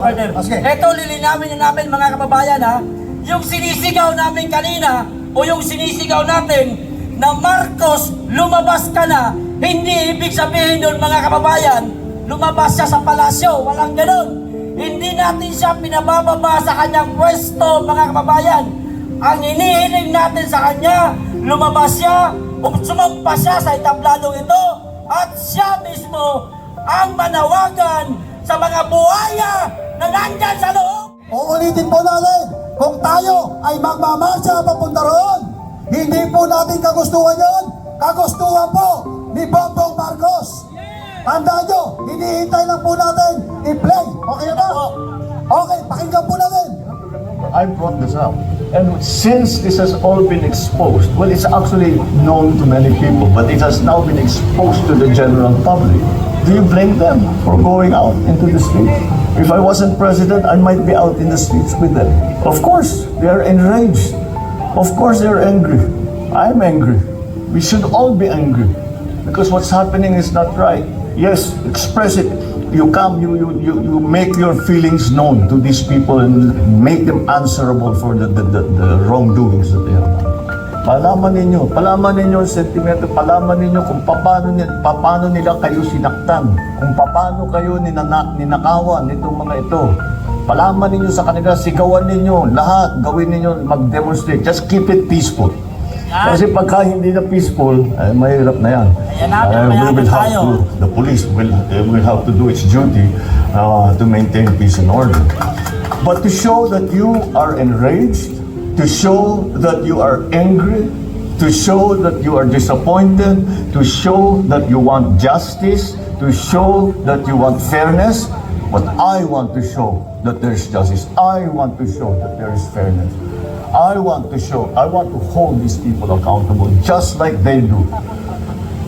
Ah, sige. Ito lilinawin na namin mga kababayan ha. Yung sinisigaw namin kanina o yung sinisigaw natin na Marcos lumabas ka na, hindi ibig sabihin nun mga kababayan, lumabas siya sa palasyo, walang ganun. Hindi natin siya pinabababa sa kanyang pwesto mga kababayan. Ang inihiling natin sa kanya, lumabas siya o sumampa siya sa etabladong ito at siya mismo ang manawagan sa mga buhaya na nandyan sa loob. Uulitin po natin, kung tayo ay magmamarcha papunta roon, hindi po natin kagustuhan yon. Kagustuhan po ni Bongbong Marcos. Tandaan nyo, hinihintay lang po natin i-play. Okay na ba? Okay, pakinggan po natin. I brought this up. And since this has all been exposed, well, it's actually known to many people, but it has now been exposed to the general public. Do you blame them for going out into the streets? If I wasn't president, I might be out in the streets with them. Of course, they are enraged. Of course, they're angry. I'm angry. We should all be angry because what's happening is not right. Yes, express it. You come, you, you, you, you make your feelings known to these people and make them answerable for the, the, the, the wrongdoings that they have done. Palaman ninyo, palaman ninyo ang sentimento, palaman ninyo kung paano, paano nila kayo sinaktan, kung paano kayo ninana, ninakawan nitong mga ito. Palaman ninyo sa kanila, sigawan ninyo, lahat, gawin ninyo, mag-demonstrate. Just keep it peaceful. Kasi pagka hindi na peaceful, ay mahirap na yan. Ayan natin, Uh, we will have tayo. to, the police will, uh, will have to do its duty uh, to maintain peace and order. But to show that you are enraged, to show that you are angry, to show that you are disappointed, to show that you want justice, to show that you want fairness, but I want to show that there is justice. I want to show that there is fairness. I want to show, I want to hold these people accountable just like they do.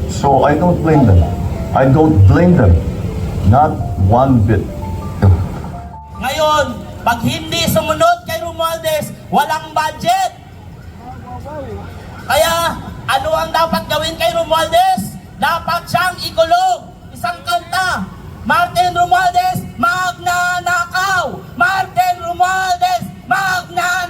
So I don't blame them. I don't blame them. Not one bit. Ngayon, pag hindi sumunod Romualdez, walang budget. Kaya, ano ang dapat gawin kay Romualdez? Dapat siyang ikulong. Isang kanta. Martin Romualdez, magnanakaw! Martin Romualdez, magnanakaw!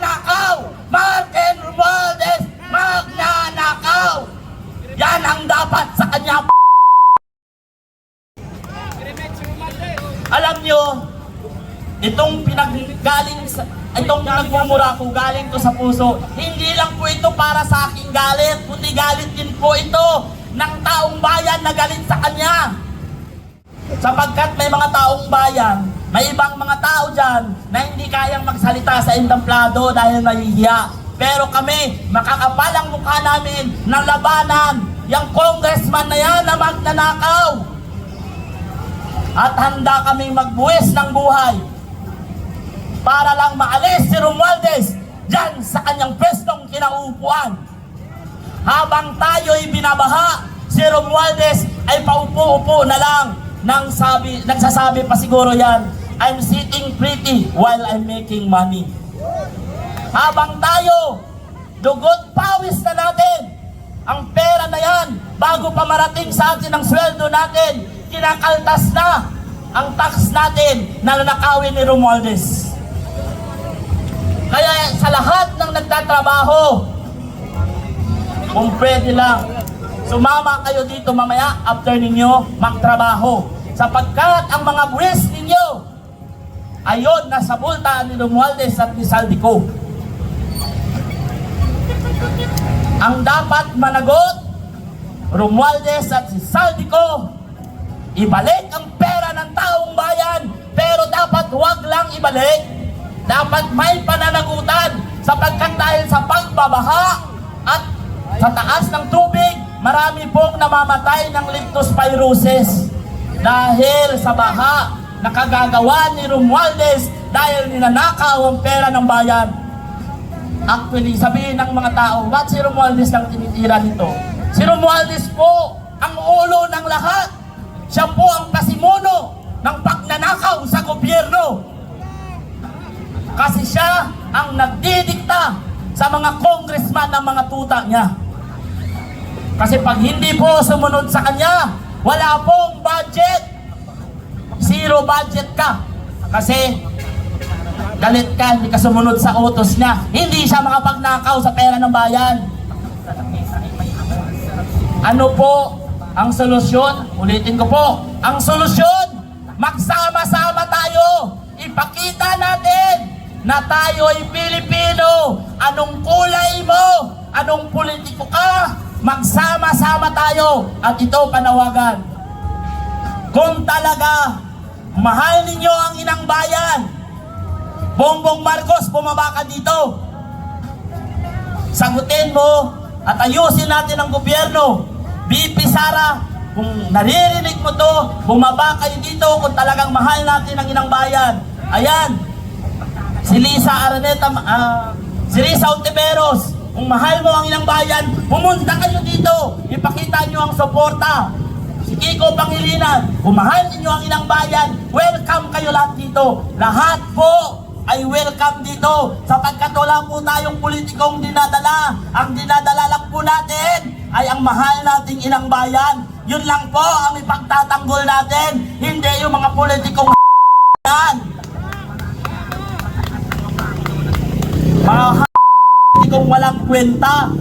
Itong nagmumura ko galing ko sa puso, hindi lang po ito para sa aking galit, kundi galit din po ito ng taong bayan na galit sa kanya. Sapagkat may mga taong bayan, may ibang mga tao dyan na hindi kayang magsalita sa entamplado dahil nahihiya. Pero kami, makakapal ang mukha namin ng labanan, yung congressman na yan na magnanakaw. At handa kaming magbuwis ng buhay para lang maalis si Romualdez dyan sa kanyang pwestong kinaupuan. Habang tayo'y binabaha, si Romualdez ay paupo-upo na lang nang sabi, nagsasabi pa siguro yan, I'm sitting pretty while I'm making money. Habang tayo, dugot pawis na natin ang pera na yan bago pa marating sa atin ang sweldo natin, kinakaltas na ang tax natin na nanakawin ni Romualdez. Kaya sa lahat ng nagtatrabaho, kung pwede lang, sumama kayo dito mamaya after ninyo magtrabaho. Sapagkat ang mga buwis ninyo, ayon nasa bulta ni Romualdez at ni Saldico. Ang dapat managot, Romualdez at si Saldico, ibalik ang pera ng taong bayan, pero dapat huwag lang ibalik. Dapat may pananagutan sapagkat dahil sa pagbabaha at sa taas ng tubig, marami pong namamatay ng leptospirosis dahil sa baha na kagagawa ni Romualdez dahil ninanakaw ang pera ng bayan. Actually, sabihin ng mga tao, ba't si Romualdez lang tinitira nito? Si Romualdez po ang ulo ng lahat. Siya po ang pasimuno ng pagnanakaw sa gobyerno. Kasi siya ang nagdidikta sa mga congressman ng mga tuta niya. Kasi pag hindi po sumunod sa kanya, wala pong budget. Zero budget ka. Kasi galit ka, hindi ka sumunod sa utos niya. Hindi siya makapagnakaw sa pera ng bayan. Ano po ang solusyon? Ulitin ko po, ang solusyon, magsama-sama tayo. Ipakita natin na tayo ay Pilipino. Anong kulay mo? Anong politiko ka? Magsama-sama tayo. At ito panawagan. Kung talaga mahal ninyo ang inang bayan, Bongbong Marcos, bumaba ka dito. Sagutin mo at ayusin natin ang gobyerno. BP Sara, kung naririnig mo to, bumaba kayo dito kung talagang mahal natin ang inang bayan. Ayan, si Lisa Araneta, ah, si Lisa Ontiveros, kung mahal mo ang inang bayan, pumunta kayo dito. Ipakita nyo ang suporta. Si Kiko Pangilinan, kung mahal ninyo ang inang bayan, welcome kayo lahat dito. Lahat po ay welcome dito sapagkat wala po tayong politikong dinadala. Ang dinadala lang po natin ay ang mahal nating inang bayan. Yun lang po ang ipagtatanggol natin, hindi yung mga politikong Mga politikong walang kwenta.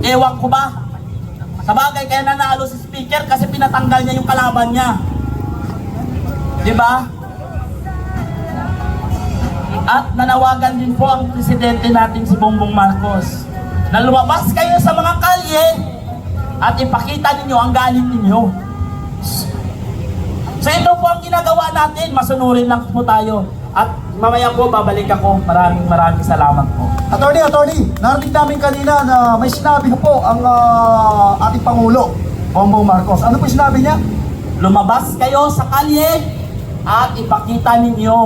Ewan ko ba? Sa bagay, kaya nanalo si speaker kasi pinatanggal niya yung kalaban niya. Di ba? At nanawagan din po ang presidente natin si Bongbong Marcos na lumabas kayo sa mga kalye at ipakita ninyo ang galit ninyo. So ito po ang ginagawa natin, masunurin lang po tayo. At mamaya po babalik ako. Maraming maraming salamat po. Attorney, attorney, narinig namin kanina na may sinabi po ang ah, ating Pangulo, Bongbong Marcos. Ano po yung sinabi niya? Lumabas kayo sa kalye at ipakita ninyo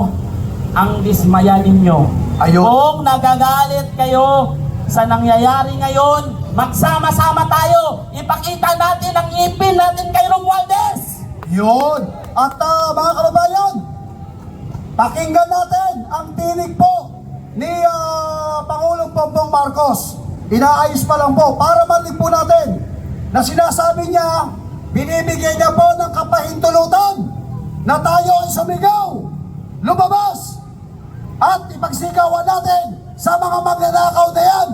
ang dismaya ninyo. Ayun. Kung nagagalit kayo sa nangyayari ngayon, magsama-sama tayo. Ipakita natin ang ipin natin kay Romualdez. Yun. At ah, mga kababayan, pakinggan natin ang tinig po ni ah, Pangulong Bongbong Marcos. Inaayos pa lang po para marinig po natin na sinasabi niya, binibigyan niya po ng kapahintulutan na tayo ay sumigaw, lumabas, at ipagsigawan natin sa mga magnanakaw na yan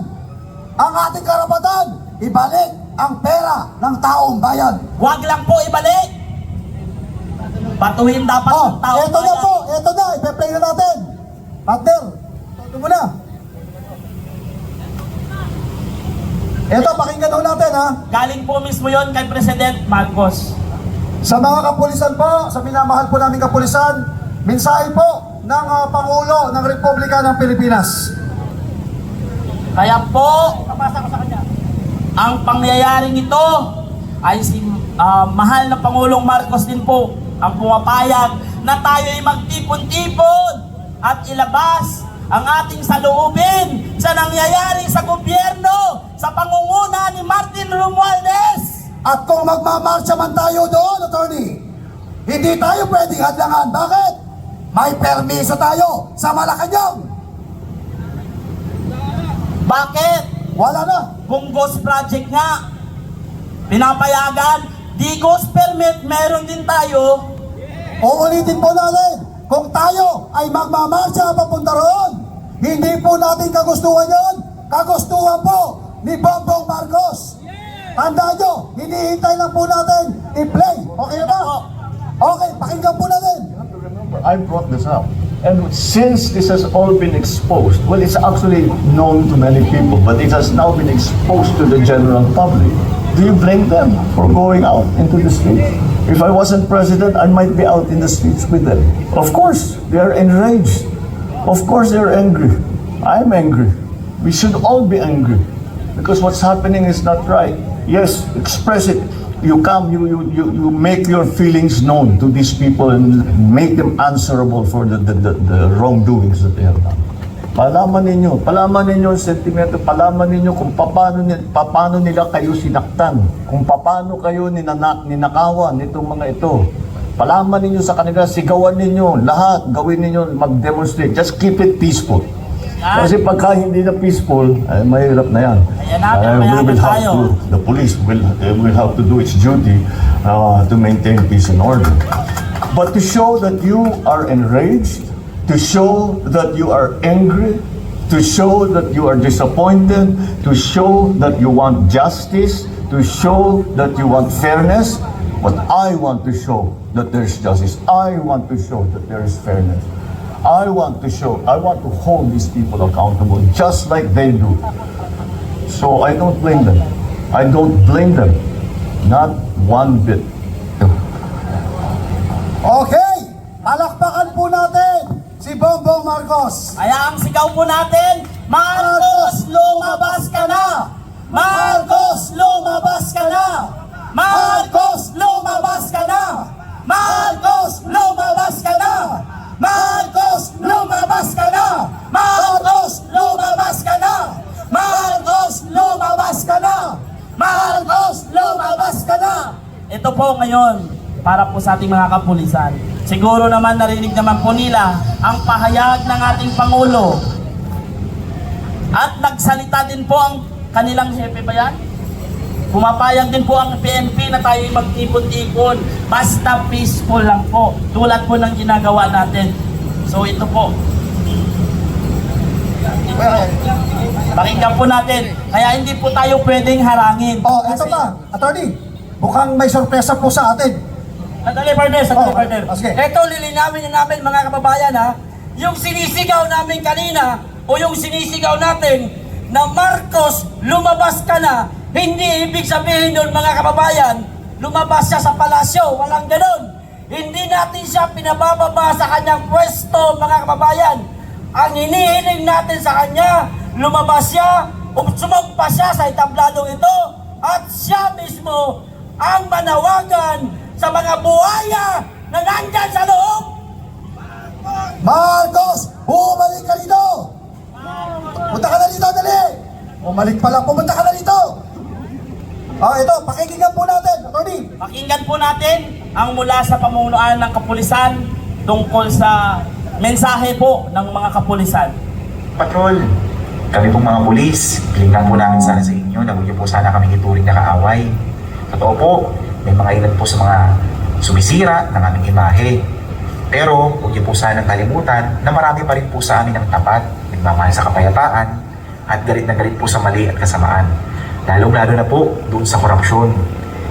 ang ating karapatan, ibalik ang pera ng taong bayan. Huwag lang po ibalik. Batuhin dapat Oh, ng taong na bayan. po, eto na, ipe-play na natin. Partner, ito muna. Eto, pakinggan ho natin ha. Galing po mismo yon kay President Marcos. Sa mga kapulisan po, sa minamahal po namin kapulisan, mensahe po ng ah, Pangulo ng Republika ng Pilipinas. Kaya po, ang pangyayaring ito ay si ah, mahal na Pangulong Marcos din po ang pumapayag na tayo ay magtipon-tipon at ilabas ang ating saloobin sa nangyayari sa gobyerno sa pangunguna ni Martin Romualdez. At kung magmamarcha man tayo doon, attorney, hindi tayo pwedeng hadlangan. Bakit? May permiso tayo sa Malacanang. Bakit? Wala na. Kung ghost project nga, pinapayagan, di ghost permit, meron din tayo. Uulitin po natin, kung tayo ay magmamarcha papunta roon, hindi po natin kagustuhan yon. Kagustuhan po ni Bongbong Marcos. Tandaan nyo, hinihintay lang po natin i-play. Okay na ba? Okay, pakinggan po natin. Remember, I brought this up. And since this has all been exposed, well, it's actually known to many people, but it has now been exposed to the general public. Do you blame them for going out into the streets? If I wasn't president, I might be out in the streets with them. Of course, they are enraged. Of course, they're angry. I'm angry. We should all be angry because what's happening is not right. Yes, express it. You come, you, you, you, you make your feelings known to these people and make them answerable for the, the, the, the wrongdoings that they have done. Palaman ninyo, palaman ninyo ang sentimento, palaman ninyo kung paano, ni- paano nila kayo sinaktan, kung paano kayo ninanak, ninakawan nitong mga ito. Palaman ninyo sa kanila, sigawan ninyo, lahat, gawin ninyo, mag-demonstrate. Just keep it peaceful. Kasi pagka hindi na peaceful, ay mahirap na yan. Ayan natin, Uh, we will have tayo. to, the police will, uh, will have to do its duty uh, to maintain peace and order. But to show that you are enraged, to show that you are angry, to show that you are disappointed, to show that you want justice, to show that you want fairness. But I want to show that there is justice. I want to show that there is fairness. I want to show, I want to hold these people accountable just like they do. So I don't blame them. I don't blame them. Not one bit. Okay, Marcos. Kaya ang sigaw po natin, Marcos, lumabas ka na! Marcos, lumabas ka na! Marcos, lumabas ka na! Marcos, lumabas ka na! Marcos, lumabas ka na! Marcos, lumabas ka na! Marcos, lumabas ka na! Marcos, lumabas ka na! Ito po ngayon, para po sa ating mga kapulisan. Siguro naman narinig naman po nila ang pahayag ng ating Pangulo. At nagsalita din po ang kanilang hepe ba yan? Pumapayag din po ang PNP na tayo mag-ipon-ipon. Basta peaceful lang po. Tulad po ng ginagawa natin. So ito po. Pakinggan po natin. Kaya hindi po tayo pwedeng harangin. Oh, ito pa, attorney. Mukhang may sorpresa po sa atin. Sandali, partner. Sandali, Oh, partner. sige. Ito, lilinawin na namin mga kababayan ha, yung sinisigaw namin kanina o yung sinisigaw natin na Marcos, lumabas ka na, hindi ibig sabihin nun mga kababayan, lumabas siya sa palasyo, walang ganon. Hindi natin siya pinabababa sa kanyang pwesto mga kababayan. Ang hinihiling natin sa kanya, lumabas siya, o sumampa siya sa itabladong ito, at siya mismo ang manawagan sa mga buhaya na nandyan sa loob. Marcos, bumalik ka dito! Punta ka na dito, dali! Bumalik pa lang, pumunta ka na dito! Oh, ito, pakikinggan po natin, attorney. Pakinggan po natin ang mula sa pamunuan ng kapulisan tungkol sa mensahe po ng mga kapulisan. Patrol, kami pong mga pulis, pilingan po namin sana sa inyo na huwag niyo po sana kami ituring na kaaway. Totoo po, may mga ilan po sa mga sumisira ng aming imahe. Pero huwag niyo po sana kalimutan na marami pa rin po sa amin ang tapat, nagmamahal sa kapayapaan, at galit na galit po sa mali at kasamaan. Lalong-lalo na po doon sa korupsyon.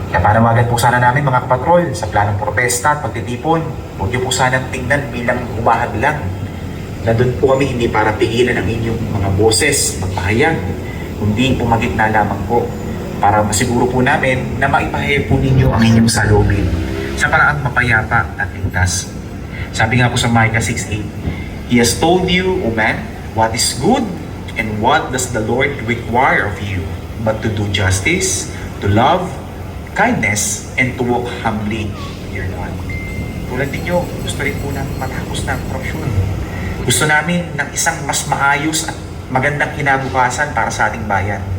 Kaya panawagan po sana namin mga kapatrol sa planong protesta at pagtitipon, huwag niyo po sana tingnan bilang umahad lang Nandun po kami hindi para pigilan ang inyong mga boses, magpahayag, kundi pumagit na lamang po para masiguro po namin na maipahayag po ninyo ang inyong salubin sa paraang mapayapa at ligtas. Sabi nga po sa Micah 6.8, He has told you, O man, what is good and what does the Lord require of you, but to do justice, to love, kindness, and to walk humbly with your God. Tulad ninyo, gusto rin po na matapos ang korupsyon. Gusto namin ng isang mas maayos at magandang kinabukasan para sa ating bayan.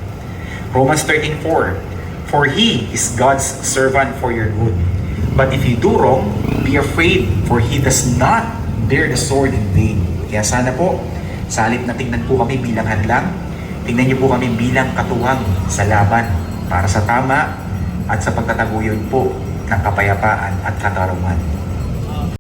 Romans 13.4 For He is God's servant for your good. But if you do wrong, be afraid, for He does not bear the sword in vain. Kaya sana po, sa halip na tingnan po kami bilang hadlang, tingnan niyo po kami bilang katuwang sa laban para sa tama at sa pagtataguyod po ng kapayapaan at katarungan.